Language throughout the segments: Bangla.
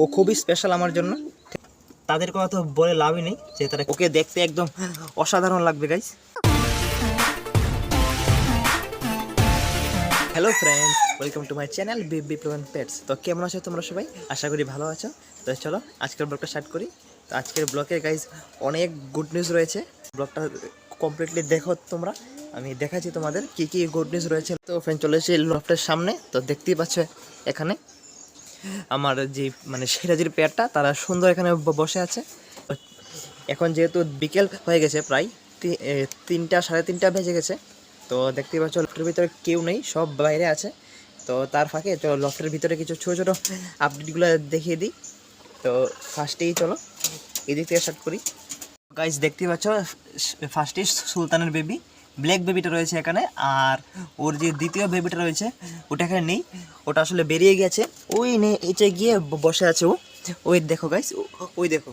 ও খুবই স্পেশাল আমার জন্য। তাদের কথা তো বলে লাভই নেই, যে তারা ওকে দেখতে একদম অসাধারণ লাগবে guys hello friends welcome to my channel Biplaban pets তো কেমন আছো তোমরা সবাই? আশা করি ভালো আছো। তো চলো, আজকের ব্লগটা স্টার্ট করি। তো আজকের ব্লগে গাইজ অনেক গুড নিউজ রয়েছে। ব্লগটা কমপ্লিটলি দেখো তোমরা। আমি দেখাচ্ছি তোমাদের কি কি গুড নিউজ রয়েছে। তো ফ্রেন্ড চলে এসেছি লফটের সামনে। তো দেখতেই পাচ্ছ এখানে। আমার যে মানে সিরাজির পেয়ারটা, তারা সুন্দর এখানে বসে আছে। এখন যেহেতু বিকেল হয়ে গেছে প্রায় তিনটা, সাড়ে তিনটা বেজে গেছে। তো দেখতে পাচ্ছ, লফটের ভিতরে কেউ নেই, সব বাইরে আছে। তো তার ফাঁকে চলো লফটের ভিতরে কিছু ছোটো ছোটো আপডেটগুলো দেখিয়ে দিই। তো ফার্স্টেই চলো, এদিক থেকে স্টার্ট করি। গাইজ দেখতে পাচ্ছ ফার্স্টেই সুলতানের বেবি ব্ল্যাক বেবিটা রয়েছে এখানে, আর ওর যে দ্বিতীয় বেবিটা রয়েছে, ওটা এখানে নেই। ওটা আসলে বেরিয়ে গেছে। ওই নে এচে গিয়ে বসে আছে ও। ওই দেখো গাইজ ওই দেখো।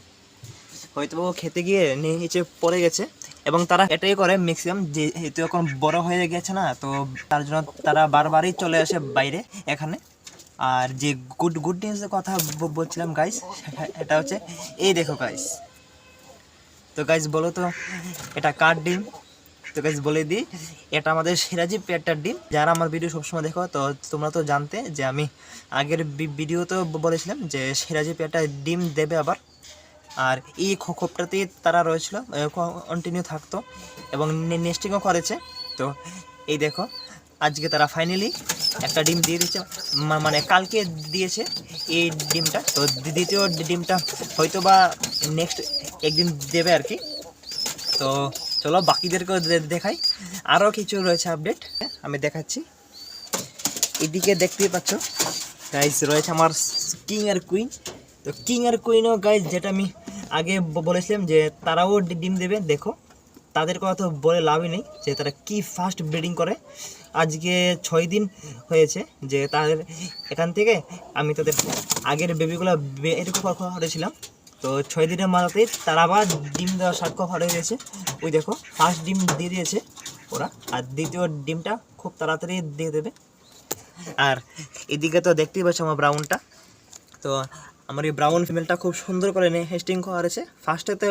হয়তো ও খেতে গিয়ে নিচে পড়ে গেছে। এবং তারা এটাই করে ম্যাক্সিমাম যেহেতু এখন বড় হয়ে গেছে না, তো তার জন্য তারা বারবারই চলে আসে বাইরে এখানে। আর যে গুড গুড নিউজের কথা বলছিলাম গাইস এটা হচ্ছে, এই দেখো গাইস তো গাইস বলো তো, এটা কার ডিম? তো গাইস বলে দিই। এটা আমাদের সিরাজি পেয়ারটার ডিম। যারা আমার ভিডিও সবসময় দেখো, তো তোমরা তো জানতে যে আমি আগের ভিডিওতেও বলেছিলাম যে সিরাজি পেয়ারটা ডিম দেবে আবার। আর এই খোপটাতেই তারা রয়েছিল কন্টিনিউ থাকতো এবং নেস্টিংও করেছে। তো এই দেখো, আজকে তারা ফাইনালি একটা ডিম দিয়ে দিচ্ছে। মানে কালকে দিয়েছে এই ডিমটা। তো দ্বিতীয় ডিমটা হয়তো বা নেক্সট একদিন দেবে আর কি। তো চলো বাকিদেরকেও দেখাই। আরও কিছু রয়েছে আপডেট। আমি দেখাচ্ছি। এদিকে দেখতেই পাচ্ছ গাইস রয়েছে আমার কিং আর কুইন তো কিং আর কুইনও গাইজ যেটা আমি আগে বলেছিলাম যে তারাও ডিম দেবে, দেখো। তাদের কথা তো বলে লাভই নেই, যে তারা কি ফাস্ট ব্রিডিং করে। আজকে ছয় দিন হয়েছে যে তাদের এখান থেকে আমি তাদের আগের বেবিগুলো বের করেছিলাম। তো ছয় দিনের মাথাতেই তারা আবার ডিম দেওয়া সাক্ষ্য হয়ে গেছে ওই দেখো ফার্স্ট ডিম দিয়ে দিয়েছে ওরা, আর দ্বিতীয় ডিমটা খুব তাড়াতাড়ি দিয়ে দেবে। আর এদিকে তো দেখতেই পাচ্ছ আমার ব্রাউনটা তো আমার এই ব্রাউন ফিমেলটা খুব সুন্দর করে নে নেস্টিং করেছে। ফার্স্টে তো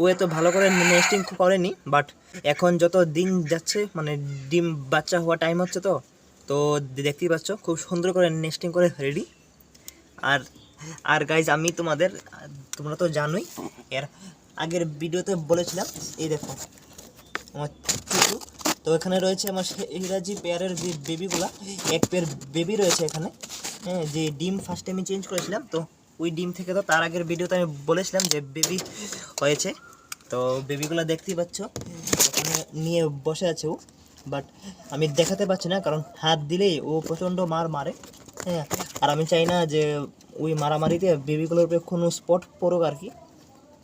ও এত ভালো করে নেস্টিং করেনি বাট এখন যত দিন যাচ্ছে মানে ডিম বাচ্চা হওয়া টাইম হচ্ছে তো তো দেখতেই পাচ্ছ, খুব সুন্দর করে নেস্টিং করে রেডি আর আর গাইজ আমি তোমাদের, তোমরা তো জানোই, এর আগের ভিডিওতে বলেছিলাম, এই দেখো, আমার টুকু তো এখানে রয়েছে আমার ইরাজি পেয়ারের যে বেবিগুলা এক পেয়ার বেবি রয়েছে এখানে। হ্যাঁ যে ডিম ফার্স্টে আমি চেঞ্জ করেছিলাম, তো ওই ডিম থেকে তো তার আগের ভিডিওতে আমি বলেছিলাম যে বেবি হয়েছে। তো বেবিগুলো দেখতেই পাচ্ছ, এখানে নিয়ে বসে আছে ও। বাট আমি দেখাতে পাচ্ছি না, কারণ হাত দিলেই ও প্রচণ্ড মার মারে। হ্যাঁ আর আমি চাই না যে ওই মারামারিতে বেবিগুলোর উপরে কোনো স্পট পড়ুক আর কি,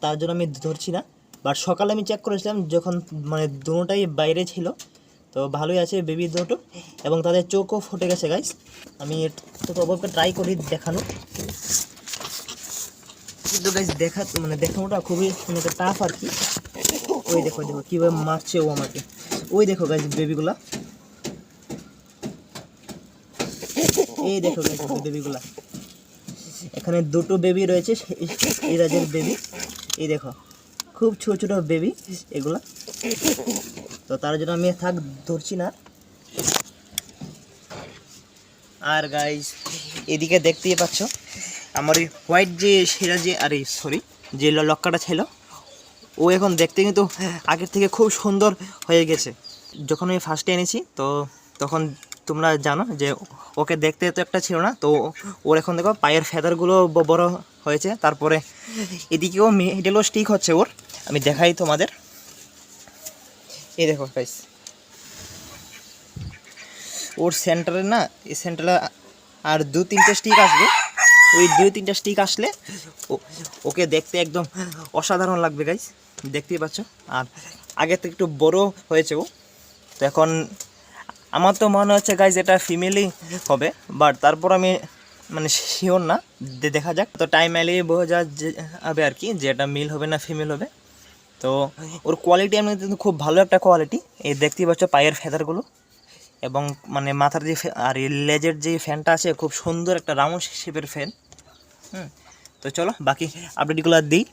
তার জন্য আমি ধরছি না। বাট সকালে আমি চেক করেছিলাম যখন মানে দুটোটাই বাইরে ছিল, তো ভালোই আছে বেবি দুটো, এবং তাদের চোখও ফুটে গেছে গাইস আমি তো ট্রাই করি দেখানো। কিন্তু গাইস দেখা মানে দেখানোটা খুবই মানে টাফ আর কি। ওই দেখো দেখো, কীভাবে মারছে ও আমাকে। ওই দেখো গাইস বেবিগুলা এই দেখো গাইস বেবিগুলা এখানে দুটো বেবি রয়েছে এই রাজের বেবি এই দেখো, খুব ছোট ছোট বেবি এগুলা। তো তার জন্য আমি থাক, ধরছি না। আর গাইস এদিকে দেখতেই পাচ্ছ, আমার ওই হোয়াইট যে সিরাজি আরে সরি যে লক্কাটা ছিল, ও এখন দেখতে কিন্তু আগের থেকে খুব সুন্দর হয়ে গেছে। যখন আমি ফার্স্টে এনেছি, তো তখন তোমরা জানো যে ওকে দেখতে তো একটা ছিল না, তো ওর এখন দেখো পায়ের ফেদারগুলো বড় হয়েছে, তারপরে এদিকেও মিডেলও স্টিক হচ্ছে ওর। আমি দেখাই তোমাদের। এই দেখো গাইস ওর সেন্টারে না, এই সেন্টারে আর দু তিনটে স্টিক আসবে। ওই দুই তিনটা স্টিক আসলে ওকে দেখতে একদম অসাধারণ লাগবে গাইস দেখতেই পাচ্ছ। আর আগের থেকে একটু বড় হয়েছে ও। তো এখন আমার তো মনে হচ্ছে গাইজ এটা ফিমেলই হবে বাট তারপর আমি মানে শিওর না দেখা যাক। তো টাইম এলেই বোঝা যাবে আর কি, যে এটা মিল হবে না ফিমেল হবে। তো ওর কোয়ালিটি আমি কিন্তু খুব ভালো একটা কোয়ালিটি এই দেখতেই পাচ্ছ পায়ের ফেদারগুলো এবং মানে মাথার যে আর লেজের যে ফ্যানটা আছে, খুব সুন্দর একটা রাউন্ড শেপের ফ্যান হুম, তো চলো, বাকি আপডেটগুলো দিই।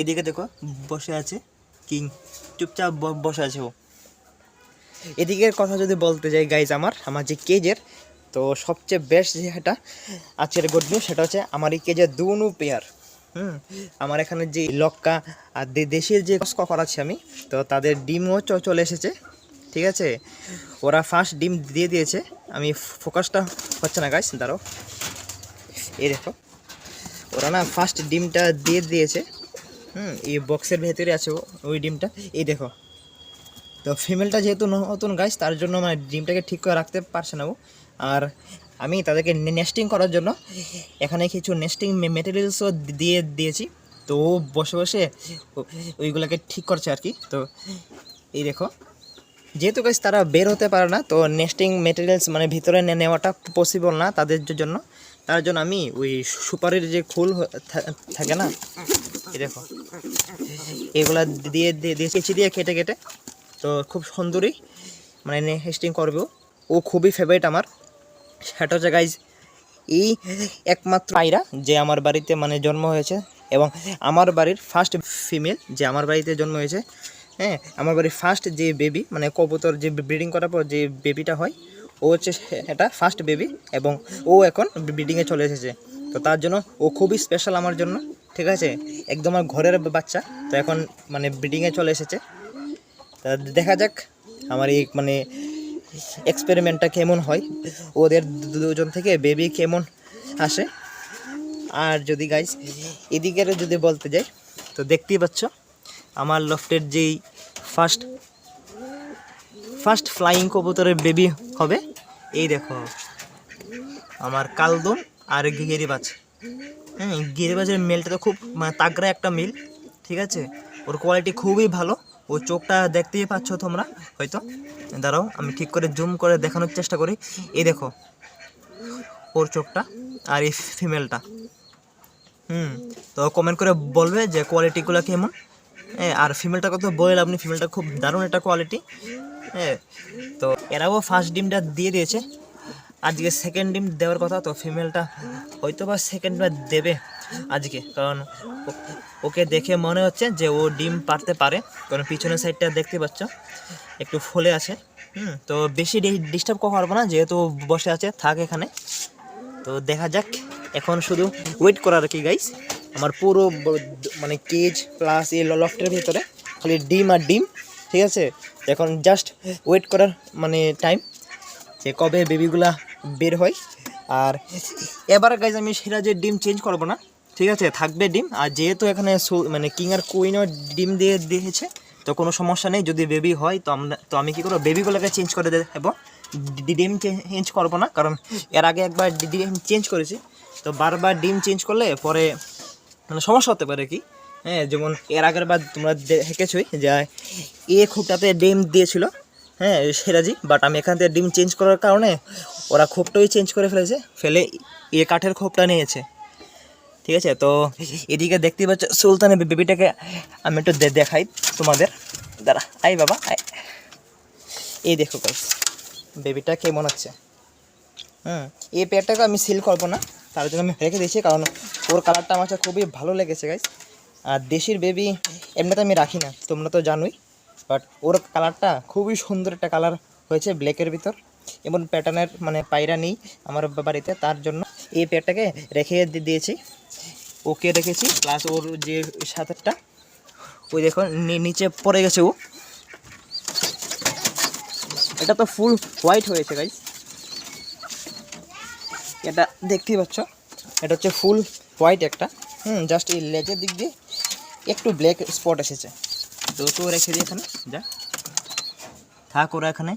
এদিকে দেখো, বসে আছে কিং চুপচাপ বসে আছে ও। এদিকের কথা যদি বলতে যাই গাইজ আমার আমার যে কেজের তো সবচেয়ে বেস্ট যেটা আজকের গুড নিউজ সেটা হচ্ছে আমার এই কেজের দুনু পেয়ার হুম? আমার এখানে যে লক্কা আর দেশের যে কফার আছে আমি, তো তাদের ডিমও চলে এসেছে, ঠিক আছে? ওরা ফার্স্ট ডিম দিয়ে দিয়েছে, আমি ফোকাসটা হচ্ছে না গাইস দাঁড়াও, এই দেখো, ওরা না ফার্স্ট ডিমটা দিয়ে দিয়েছে, হুম? এই বক্সের ভেতরে আছে ওই ডিমটা, এই দেখো তো ফিমেলটা যেহেতু নতুন গাছ তার জন্য মানে ডিমটাকে ঠিক করে রাখতে পারছে না ও। আর আমি তাদেরকে নেস্টিং করার জন্য এখানে কিছু নেস্টিং মেটেরিয়ালসও দিয়ে দিয়েছি। তো বসে বসে ওইগুলোকে ঠিক করছে আর কি। তো এই দেখো, যেহেতু গাছ তারা বের হতে পারে না, তো নেস্টিং মেটেরিয়ালস মানে ভিতরে নেওয়াটা পসিবল না তাদের জন্য। তার জন্য আমি ওই সুপারির যে খুল থাকে না, এই দেখো, এগুলা দিয়ে দিয়ে দিয়ে কেচি দিয়ে কেটে কেটে তো খুব সুন্দরই মানে হেস্টিং করবে ও। খুবই ফেভারিট আমার। সেটা হচ্ছে গাইজ এই একমাত্র পায়রা যে আমার বাড়িতে মানে জন্ম হয়েছে এবং আমার বাড়ির ফার্স্ট ফিমেল যে আমার বাড়িতে জন্ম হয়েছে হ্যাঁ আমার বাড়ির ফার্স্ট যে বেবি মানে কবুতর যে ব্রিডিং করার পর যে বেবিটা হয়, ও হচ্ছে এটা ফার্স্ট বেবি এবং ও এখন ব্রিডিংয়ে চলে এসেছে। তো তার জন্য ও খুবই স্পেশাল আমার জন্য, ঠিক আছে? একদম আমার ঘরের বাচ্চা, তো এখন মানে ব্রিডিংয়ে চলে এসেছে। তা দেখা যাক আমার এই মানে এক্সপেরিমেন্টটা কেমন হয়। ওদের দুজন থেকে বেবি কেমন আসে। আর যদি গাইস এদিকের যদি বলতে যাই, তো দেখতেই পাচ্ছ, আমার লফটের যেই ফার্স্ট ফার্স্ট ফ্লাইং কবুতরের বেবি হবে, এই দেখো, আমার কালদম আর গিরিবাজ হ্যাঁ গিরিবাজের মেলটা তো খুব মানে তাগড়া একটা মিল ঠিক আছে? ওর কোয়ালিটি খুবই ভালো। ও চোখটা দেখতেই পাচ্ছ তোমরা, হয়তো। দাঁড়াও, আমি ঠিক করে জুম করে দেখানোর চেষ্টা করি। এই দেখো, ওর চোখটা আর এই ফিমেলটা হুম, তো কমেন্ট করে বলবে যে কোয়ালিটিগুলো কেমন। হ্যাঁ আর ফিমেলটা কত বললে আপনি ফিমেলটা খুব দারুণ একটা কোয়ালিটি হ্যাঁ তো এরাও ফার্স্ট ডিমটা দিয়ে দিয়েছে। আজকে সেকেন্ড ডিম দেওয়ার কথা, তো ফিমেলটা হয়তো বা সেকেন্ড বার দেবে আজকে। কারণ ওকে দেখে মনে হচ্ছে যে ও ডিম পারতে পারে। কারণ পিছনের সাইডটা দেখতে পাচ্ছ, একটু ফুলে আছে। হুম, তো বেশি ডিস্টার্ব করব না, যেহেতু বসে আছে, থাক এখানে। তো দেখা যাক, এখন শুধু ওয়েট করার কি গাইস আমার পুরো মানে কেজ প্লাস এই লফটের ভিতরে খালি ডিম আর ডিম, ঠিক আছে? এখন জাস্ট ওয়েট করার মানে টাইম যে কবে বেবিগুলা বের হয়। আর এবার গাইজ আমি সিরাজের ডিম চেঞ্জ করব না, ঠিক আছে? থাকবে ডিম। আর যেহেতু এখানে মানে কিং আর কুইনও ডিম দিয়ে দিয়েছে, তো কোনো সমস্যা নেই। যদি বেবি হয়, তো আমরা, তো আমি কী করব? বেবিগুলোকে চেঞ্জ করে দেবো। ডিম চেঞ্জ করব না, কারণ এর আগে একবার ডিম চেঞ্জ করেছি। তো বারবার ডিম চেঞ্জ করলে পরে মানে সমস্যা হতে পারে কি? হ্যাঁ যেমন এর আগের বার তোমরা দেখেছই যে এ খোপটাতে ডিম দিয়েছিল। হ্যাঁ সেরাজি বাট আমি এখান থেকে ডিম চেঞ্জ করার কারণে ওরা খোপটাই চেঞ্জ করে ফেলেছে, ফেলে এ কাঠের খোপটা নিয়েছে। ঠিক আছে? তো এদিকে দেখতেই পাচ্ছ সুলতানের বেবিটাকে আমি একটু দেখাই তোমাদের। দাঁড়া আই বাবা, আয়। এই দেখো গাইস বেবিটা কেমন আছে? হুম, এই পেয়ারটাকে আমি সিল করব না, তার জন্য আমি রেখে দিয়েছি, কারণ ওর কালারটা আমার খুবই ভালো লেগেছে গাইস আর দেশির বেবি এমনিতে আমি রাখি না, তোমরা তো জানোই। বাট ওর কালারটা খুবই সুন্দর একটা কালার হয়েছে ব্ল্যাকের ভিতর। এমন প্যাটার্নের মানে পায়রা নেই আমার বাড়িতে, তার জন্য এই পেয়ারটাকে রেখে দিয়েছি। ওকে রেখেছি প্লাস ওর যে সাথেরটা ওই দেখো নি- নিচে পড়ে গেছে ও। এটা তো ফুল হোয়াইট হয়েছে গাইস এটা দেখতেই পাচ্ছ, এটা হচ্ছে ফুল হোয়াইট একটা। হুম জাস্ট এই লেজের দিক দিয়ে একটু ব্ল্যাক স্পট এসেছে। তো তো রেখে দিই এখানে, যা। থাক ওরা এখানে।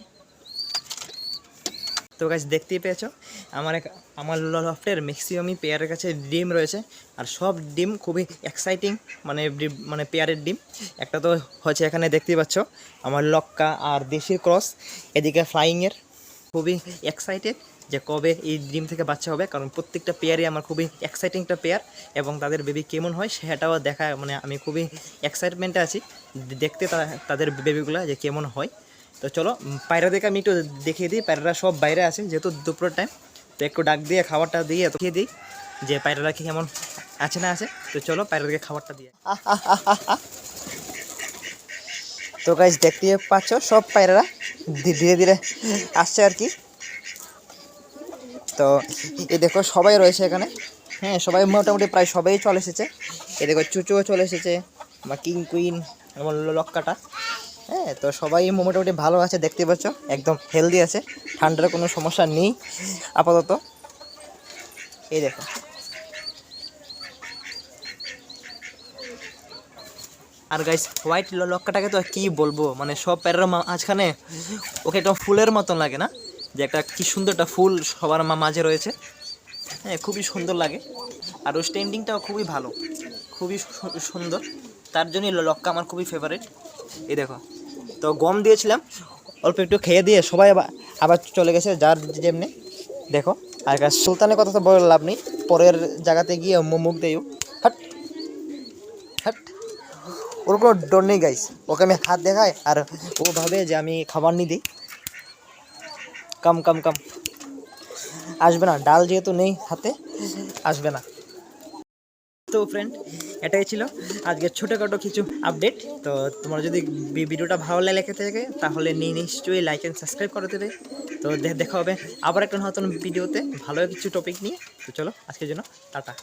তো গাছ দেখতেই পেয়েছ? আমার এক- আমার লফটের ম্যাক্সিমামই পেয়ারের কাছে ডিম রয়েছে, আর সব ডিম খুবই এক্সাইটিং মানে মানে পেয়ারের ডিম। একটা তো হচ্ছে এখানে, দেখতেই পাচ্ছ, আমার লক্কা আর দেশির ক্রস এদিকে ফ্লাইংয়ের খুবই এক্সাইটেড যে কবে এই ডিম থেকে বাচ্চা হবে, কারণ প্রত্যেকটা পেয়ারই আমার খুবই এক্সাইটিং একটা পেয়ার এবং তাদের বেবি কেমন হয় সেটাও দেখা মানে আমি খুবই এক্সাইটমেন্টে আছি। দেখতে তাদের বেবিগুলো যে কেমন হয়। তো চলো পায়রা দেখে আমি একটু দেখিয়ে দিই, পায়রারা সব বাইরে আছে, যেহেতু দুপুরের টাইম তো একটু ডাক দিয়ে, খাবারটা দিয়ে এত খেয়ে দিই যে পায়রারা কি কেমন আছে না আছে। তো চলো, পায়রাদেরকে খাবারটা দিয়ে তো গাইজ দেখতে পাচ্ছ, সব পায়রারা ধীরে ধীরে আসছে আর কি। তো এই দেখো সবাই রয়েছে এখানে। হ্যাঁ সবাই মোটামুটি প্রায় সবাই চলে এসেছে। এ দেখো চুচুও চলে এসেছে আমার কিং, কুইন আমার লক্কাটা। হ্যাঁ তো সবাই মোটামুটি ভালো আছে, দেখতে পাচ্ছ? একদম হেলদি আছে, ঠান্ডার কোনো সমস্যা নেই, আপাতত। এই দেখো। আর গাইস হোয়াইট লক্কাটাকে তো কি বলব? মানে সব প্যারের মাঝখানে ওকে একটা ফুলের মতন লাগে না? যে একটা কি সুন্দর একটা ফুল সবার মাঝে রয়েছে। হ্যাঁ খুবই সুন্দর লাগে। আর ওর স্ট্যান্ডিংটাও খুবই ভালো। খুবই সুন্দর। তার জন্যই লক্কা আমার খুবই ফেভারিট এই দেখো। তো গম দিয়েছিলাম। অল্প একটু খেয়ে দিয়ে সবাই আবার চলে গেছে যার যেমনি। দেখো, আর সুলতানের কথা তো বলে লাভ নেই। পরের জায়গাতে গিয়ে মুখ দেয়। হাট। হাট। ওর কোনো ডর নেই গাইস ওকে আমি হাত দেখাই আর ও ভাবে যে আমি খাবার নিয়ে দিই কাম কাম কাম। আসবে না, ডাল যেহেতু নেই হাতে, আসবে না। তো ফ্রেন্ড এটাই ছিল আজকে ছোটোখাটো কিছু আপডেট তো তোমার যদি ভিডিওটা ভালো লেগে থাকে, তাহলে নিশ্চয়ই লাইক অ্যান্ড সাবস্ক্রাইব করে দেবে। তো দেখা হবে আবার একটা নতুন ভিডিওতে ভালো কিছু টপিক নিয়ে। তো চলো, আজকের জন্য টাটা।